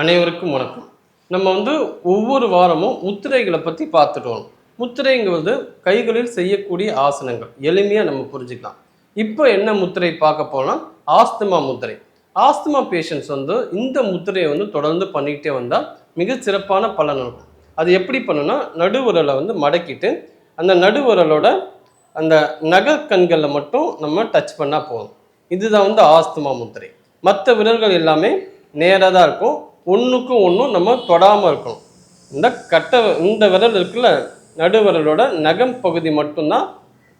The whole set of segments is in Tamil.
அனைவருக்கும் வணக்கம். நம்ம வந்து ஒவ்வொரு வாரமும் முத்திரைகளை பற்றி பார்த்துட்டு வரோம் முத்திரைங்கிறது கைகளில் செய்யக்கூடிய ஆசனங்கள். எளிமையாக நம்ம புரிஞ்சுக்கலாம். இப்போ என்ன முத்திரை பார்க்க போனால் ஆஸ்துமா முத்திரை. ஆஸ்துமா பேஷண்ட்ஸ் வந்து இந்த முத்திரையை வந்து தொடர்ந்து பண்ணிக்கிட்டே வந்தால் மிக சிறப்பான பலன் இருக்கும். அது எப்படி பண்ணுன்னா நடுவுரலை வந்து மடக்கிட்டு அந்த நடுவுரலோட அந்த நகக்கண்களில் மட்டும் நம்ம டச் பண்ணால் போதும். இதுதான் வந்து ஆஸ்துமா முத்திரை. மற்ற விரல்கள் எல்லாமே நேராக தான் இருக்கும். ஒன்றுக்கும் ஒன்றும் நம்ம தொடாமல் இருக்கணும். இந்த கட்டை இந்த விரல் இருக்குல்ல நடுவிரலோட நகம் பகுதி மட்டும்தான்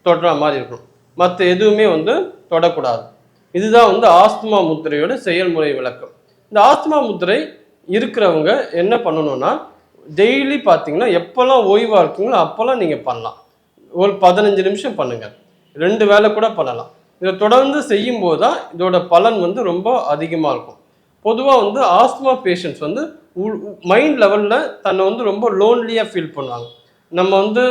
தொடுற மாதிரி இருக்கணும். மற்ற எதுவுமே வந்து தொடக்கூடாது. இதுதான் வந்து ஆஸ்துமா முத்திரையோட செயல்முறை விளக்கம். இந்த ஆஸ்துமா முத்திரை இருக்கிறவங்க என்ன பண்ணணும்னா டெய்லி பார்த்தீங்கன்னா எப்போல்லாம் ஓய்வாக இருக்கீங்களோ அப்போல்லாம் நீங்கள் பண்ணலாம். ஒரு பதினஞ்சு நிமிஷம் பண்ணுங்கள் ரெண்டு வேலை கூட பண்ணலாம். இதை தொடர்ந்து செய்யும்போது தான் இதோட பலன் வந்து ரொம்ப அதிகமாக இருக்கும். பொதுவாக வந்து ஆஸ்துமா பேஷண்ட்ஸ் வந்து மைண்ட் லெவலில் தன்னை வந்து ரொம்ப லோன்லியாக ஃபீல் பண்ணுவாங்க. நம்ம வந்து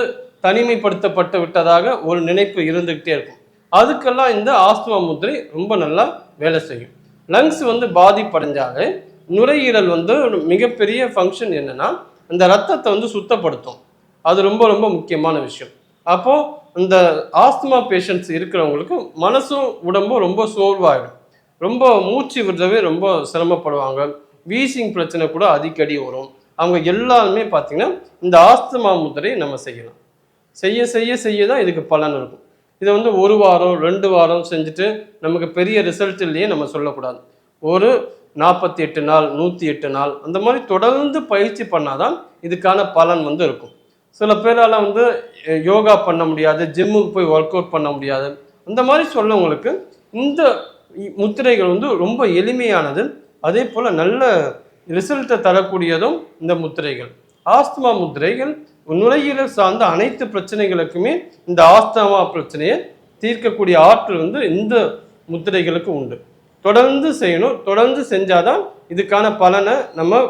தனிமைப்படுத்தப்பட்டு விட்டதாக ஒரு நினைப்பு இருந்துக்கிட்டே இருக்கும். அதுக்கெல்லாம் இந்த ஆஸ்துமா முத்திரை ரொம்ப நல்லா வேலை செய்யும். லங்ஸ் வந்து பாதிப்படைஞ்சாலே நுரையீரல் வந்து ஒரு மிகப்பெரிய ஃபங்க்ஷன் என்னென்னா இந்த ரத்தத்தை வந்து சுத்தப்படுத்தும். அது ரொம்ப ரொம்ப முக்கியமான விஷயம். அப்போது இந்த ஆஸ்துமா பேஷண்ட்ஸ் இருக்கிறவங்களுக்கு மனசும் உடம்பும் ரொம்ப சோர்வாகிடும் ரொம்ப மூச்சு விடுறவே ரொம்ப சிரமப்படுவாங்க. வீசிங் பிரச்சனை கூட அடிக்கடி வரும். அவங்க எல்லாருமே பார்த்தீங்கன்னா இந்த ஆஸ்துமா முத்திரையை நம்ம செய்யலாம். செய்ய செய்ய செய்ய தான் இதுக்கு பலன் இருக்கும். இதை வந்து ஒரு வாரம் ரெண்டு வாரம் செஞ்சுட்டு நமக்கு பெரிய ரிசல்ட் இல்லையே நம்ம சொல்லக்கூடாது. ஒரு நாற்பத்தி எட்டு நாள் நூற்றி எட்டு நாள் அந்த மாதிரி தொடர்ந்து பயிற்சி பண்ணாதான் இதுக்கான பலன் வந்து இருக்கும். சில பேரால் வந்து யோகா பண்ண முடியாது ஜிம்முக்கு போய் ஒர்க் அவுட் பண்ண முடியாது. அந்த மாதிரி சொல்லவங்களுக்கு இந்த முத்திரைகள் வந்து ரொம்ப எளிமையானது. அதே போல் நல்ல ரிசல்ட்டை தரக்கூடியதும் இந்த முத்திரைகள். ஆஸ்துமா முத்திரைகள் நுரையீரல் சார்ந்த அனைத்து பிரச்சனைகளுக்குமே இந்த ஆஸ்துமா பிரச்சனையை தீர்க்கக்கூடிய ஆற்றல் வந்து இந்த முத்திரைகளுக்கு உண்டு. தொடர்ந்து செய்யணும். தொடர்ந்து செஞ்சாதான் இதுக்கான பலனை நம்ம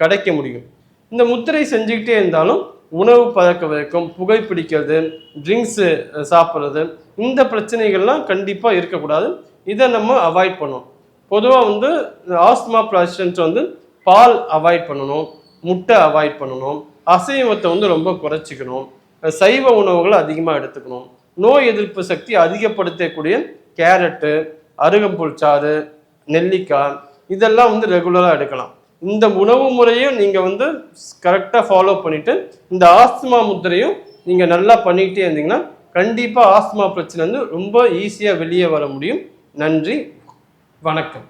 கிடைக்க முடியும். இந்த முத்திரை செஞ்சுக்கிட்டே இருந்தாலும் உணவு பழக்க வழக்கம் புகைப்பிடிக்கிறது ட்ரிங்க்ஸு சாப்பிட்றது இந்த பிரச்சனைகள்லாம் கண்டிப்பாக இருக்கக்கூடாது. இதை நம்ம அவாய்ட் பண்ணணும். பொதுவாக வந்து ஆஸ்துமா பேஷண்ட்ஸ் வந்து பால் அவாய்ட் பண்ணணும் முட்டை அவாய்ட் பண்ணணும் அசைவத்தை வந்து ரொம்ப குறைச்சிக்கணும் சைவ உணவுகளை அதிகமாக எடுத்துக்கணும். நோய் எதிர்ப்பு சக்தி அதிகப்படுத்தக்கூடிய கேரட்டு அருகம்புல் சாறு நெல்லிக்காய் இதெல்லாம் வந்து ரெகுலராக எடுக்கலாம். இந்த உணவு முறையும் நீங்கள் வந்து கரெக்டாக ஃபாலோ பண்ணிவிட்டு இந்த ஆஸ்துமா முத்திரையும் நீங்கள் நல்லா பண்ணிக்கிட்டே இருந்தீங்கன்னா கண்டிப்பாக ஆஸ்துமா பிரச்சனை வந்து ரொம்ப ஈஸியாக வெளியே வர முடியும். நன்றி. வணக்கம்.